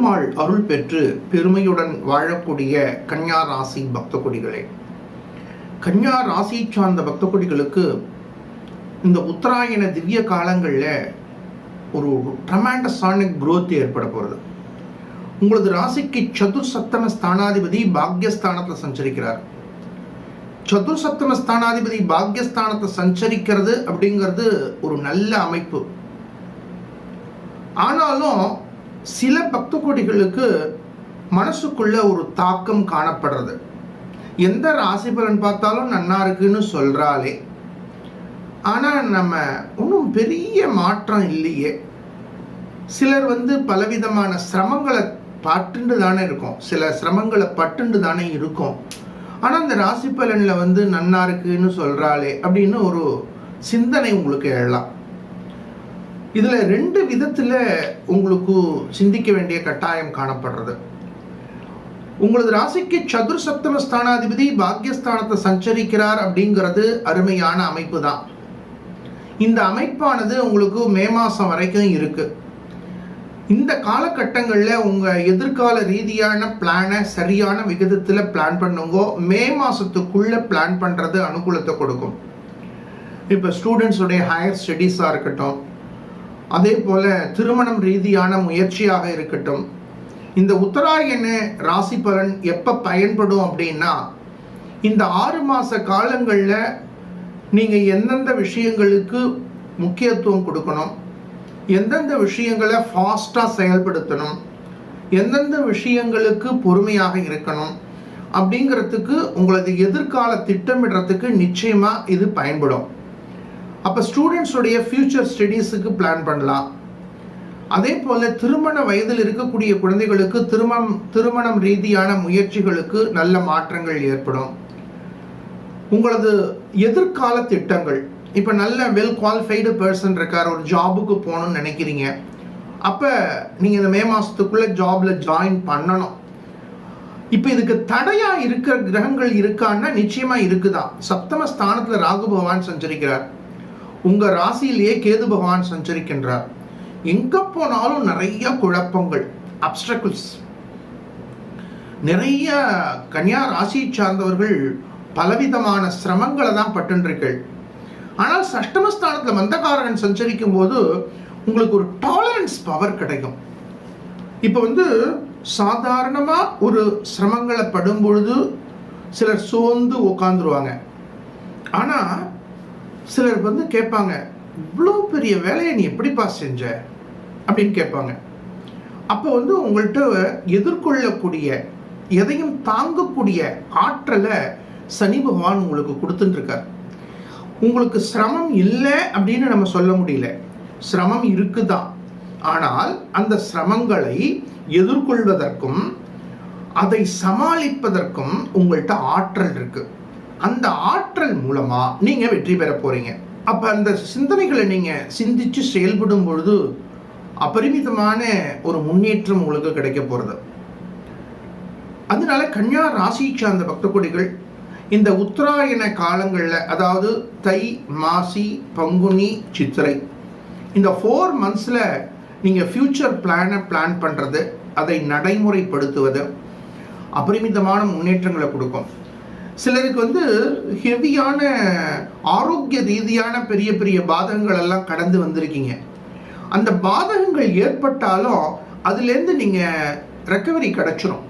பெருமாள் அருள் பெற்று பெருமையுடன் வாழக்கூடிய கன்யா ராசி பக்த கொடிகளே கன்யா ராசி சார்ந்த பக்த கொடிகளுக்கு இந்த உத்தராயண திவ்ய காலங்களில் ஒரு ட்ரமாண்டஸான குரோத் ஏற்பட போகிறது உங்களது ராசிக்கு சதுர் சப்தம ஸ்தானாதிபதி பாக்யஸ்தானத்தில் சஞ்சரிக்கிறார். சதுர் சப்தம ஸ்தானாதிபதி பாக்யஸ்தானத்தை சஞ்சரிக்கிறது அப்படிங்கிறது ஒரு நல்ல அமைப்பு. ஆனாலும் சில பக்த கோடிகளுக்கு மனசுக்குள்ள ஒரு தாக்கம் காணப்படுறது. எந்த ராசி பலன் பார்த்தாலும் நன்னா இருக்குன்னு சொல்றாளே. ஆனால் நம்ம ஒன்றும் பெரிய மாற்றம் இல்லையே. சிலர் வந்து பலவிதமான சிரமங்களை பட்டுண்டு தானே இருக்கும். சில சிரமங்களை பட்டுண்டு தானே இருக்கும். ஆனால் அந்த ராசி பலனில் வந்து நன்னா இருக்குன்னு சொல்கிறாளே அப்படின்னு ஒரு சிந்தனை உங்களுக்கு எழலாம். இதில் ரெண்டு விதத்தில் உங்களுக்கு சிந்திக்க வேண்டிய கட்டாயம் காணப்படுறது. உங்களது ராசிக்கு சதுர் சப்தம ஸ்தானாதிபதி பாக்யஸ்தானத்தை சஞ்சரிக்கிறார் அப்படிங்கிறது அருமையான அமைப்பு தான் இந்த அமைப்பானது உங்களுக்கு மே மாதம் வரைக்கும் இருக்குது இந்த காலகட்டங்களில் உங்கள் எதிர்கால ரீதியான பிளானை சரியான விகிதத்தில் பிளான் பண்ணுங்கோ மே மாதத்துக்குள்ளே பிளான் பண்ணுறது அனுகூலத்தை கொடுக்கும். இப்போ ஸ்டூடெண்ட்ஸுடைய ஹையர் ஸ்டடீஸாக இருக்கட்டும் அதே போல திருமணம் ரீதியான முயற்சியாக இருக்கட்டும். இந்த உத்தராயண ராசி பலன் எப்போ பயன்படும் அப்படின்னா இந்த ஆறு மாத காலங்களில் நீங்கள் எந்தெந்த விஷயங்களுக்கு முக்கியத்துவம் கொடுக்கணும் எந்தெந்த விஷயங்களை ஃபாஸ்ட்டாக செயல்படுத்தணும் எந்தெந்த விஷயங்களுக்கு பொறுமையாக இருக்கணும் அப்படிங்கிறதுக்கு உங்களது எதிர்கால திட்டமிடுறதுக்கு நிச்சயமாக இது பயன்படும். அப்போ ஸ்டூடெண்ட்ஸுடைய ஃப்யூச்சர் ஸ்டடீஸுக்கு பிளான் பண்ணலாம். அதே போல் திருமண வயதில் இருக்கக்கூடிய குழந்தைகளுக்கு திருமணம் திருமணம் ரீதியான முயற்சிகளுக்கு நல்ல மாற்றங்கள் ஏற்படும். உங்களது எதிர்கால திட்டங்கள் இப்போ நல்ல வெல் குவாலிஃபைடு பர்சன் இருக்கார் ஒரு ஜாபுக்கு போகணும்னு நினைக்கிறீங்க. அப்போ நீங்கள் இந்த மே மாதத்துக்குள்ளே ஜாபில் ஜாயின் பண்ணணும். இப்போ இதுக்கு தடையாக இருக்கிற கிரகங்கள் இருக்கான்னா நிச்சயமாக இருக்குதான். சப்தம ஸ்தானத்தில் ராகு பகவான் சஞ்சரிக்கிறார். உங்க ராசியிலேயே கேது பகவான் சஞ்சரிக்கின்றார். எங்க போனாலும் நிறைய குழப்பங்கள் அப்டக்கிள்ஸ் நிறைய கன்னியா ராசியை சார்ந்தவர்கள் பலவிதமான சிரமங்களை தான் பட்டுன்றீர்கள் ஆனால் சஷ்டமஸ்தானத்தில் மந்தகாரகன் சஞ்சரிக்கும் போது உங்களுக்கு ஒரு டாலரன்ஸ் பவர் கிடைக்கும். இப்போ வந்து சாதாரணமாக ஒரு சிரமங்களை படும் பொழுது சிலர் சோர்ந்து உட்காந்துருவாங்க ஆனால் சிலர் வந்து கேட்பாங்க இவ்வளோ பெரிய வேலையை நீ எப்படிப்பா செஞ்ச? அப்படின்னு கேட்பாங்க. அப்போ வந்து உங்கள்கிட்ட எதிர்கொள்ளக்கூடிய எதையும் தாங்கக்கூடிய ஆற்றலை சனி பகவான் உங்களுக்கு கொடுத்துட்டுருக்கார். உங்களுக்கு சிரமம் இல்லை அப்படின்னு நம்ம சொல்ல முடியல. சிரமம் இருக்குதான். ஆனால் அந்த சிரமங்களை எதிர்கொள்வதற்கும் அதை சமாளிப்பதற்கும் உங்கள்கிட்ட ஆற்றல் இருக்குது அந்த ஆற்றல் மூலமாக நீங்கள் வெற்றி பெற போகிறீங்க அப்போ அந்த சிந்தனைகளை நீங்கள் சிந்தித்து செயல்படும் பொழுது அபரிமிதமான ஒரு முன்னேற்றம் உங்களுக்கு கிடைக்க போகிறது அதனால கன்னியா ராசி சார்ந்த பக்த கொடிகள் இந்த உத்தராயண காலங்களில் அதாவது தை மாசி பங்குனி சித்திரை இந்த ஃபோர் மந்த்ஸில் நீங்கள் ஃப்யூச்சர் பிளானை பிளான் பண்ணுறது அதை நடைமுறைப்படுத்துவது அபரிமிதமான முன்னேற்றங்களை கொடுக்கும். சிலருக்கு வந்து ஹெவியான ஆரோக்கிய ரீதியான பெரிய பெரிய பாதகங்கள் எல்லாம் கடந்து வந்திருக்கீங்க. அந்த பாதகங்கள் ஏற்பட்டாலும் அதுலேருந்து நீங்கள் ரெக்கவரி கிடச்சிரும்.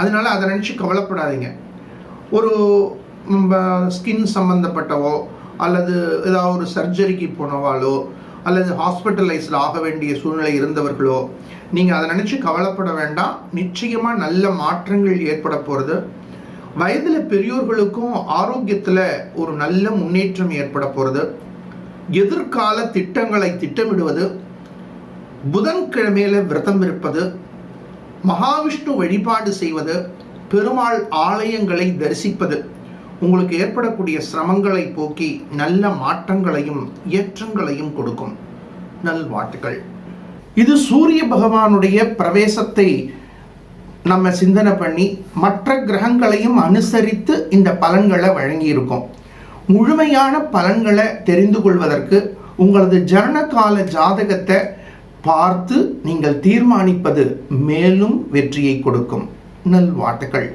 அதனால அதை நினச்சி கவலைப்படாதீங்க. ஒரு ஸ்கின் சம்மந்தப்பட்டவோ அல்லது ஏதாவது ஒரு சர்ஜரிக்கு போனவாலோ அல்லது ஹாஸ்பிட்டலைஸில் ஆக வேண்டிய சூழ்நிலை இருந்தவர்களோ நீங்கள் அதை நினச்சி கவலைப்பட வேண்டாம். நிச்சயமாக நல்ல மாற்றங்கள் ஏற்பட போகிறது வயதில் பெரியோர்களுக்கும் ஆரோக்கியத்தில் ஒரு நல்ல முன்னேற்றம் ஏற்பட போகிறது எதிர்கால திட்டங்களை திட்டமிடுவது புதன்கிழமையில விரதம் இருப்பது மகாவிஷ்ணு வழிபாடு செய்வது பெருமாள் ஆலயங்களை தரிசிப்பது உங்களுக்கு ஏற்படக்கூடிய சிரமங்களை போக்கி நல்ல மாற்றங்களையும் ஏற்றங்களையும் கொடுக்கும். நல்வாழ்த்துக்கள். இது சூரிய பகவானுடைய பிரவேசத்தை நம்ம சிந்தனை பண்ணி மற்ற கிரகங்களையும் அனுசரித்து இந்த பலன்களை வழங்கியிருக்கோம். முழுமையான பலன்களை தெரிந்து கொள்வதற்கு உங்களது ஜனனகால ஜாதகத்தை பார்த்து நீங்கள் தீர்மானிப்பது மேலும் வெற்றியை கொடுக்கும். நல்வாழ்த்துக்கள்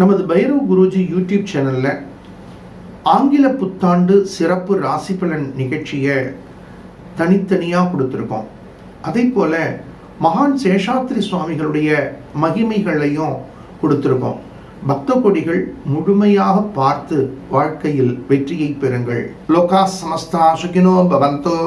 நமது பைரவ் குருஜி யூடியூப் சேனலில் ஆங்கில புத்தாண்டு சிறப்பு ராசி பலன் நிகழ்ச்சியை தனித்தனியாக கொடுத்துருக்கோம். அதே போல் மகான் சேஷாத்ரி சுவாமிகளுடைய மகிமைகளையும் கொடுத்துருக்கோம். பக்த கொடிகள் முழுமையாக பார்த்து வாழ்க்கையில் வெற்றியை பெறுங்கள். லோகா சமஸ்தா சுகினோ பவந்தோ.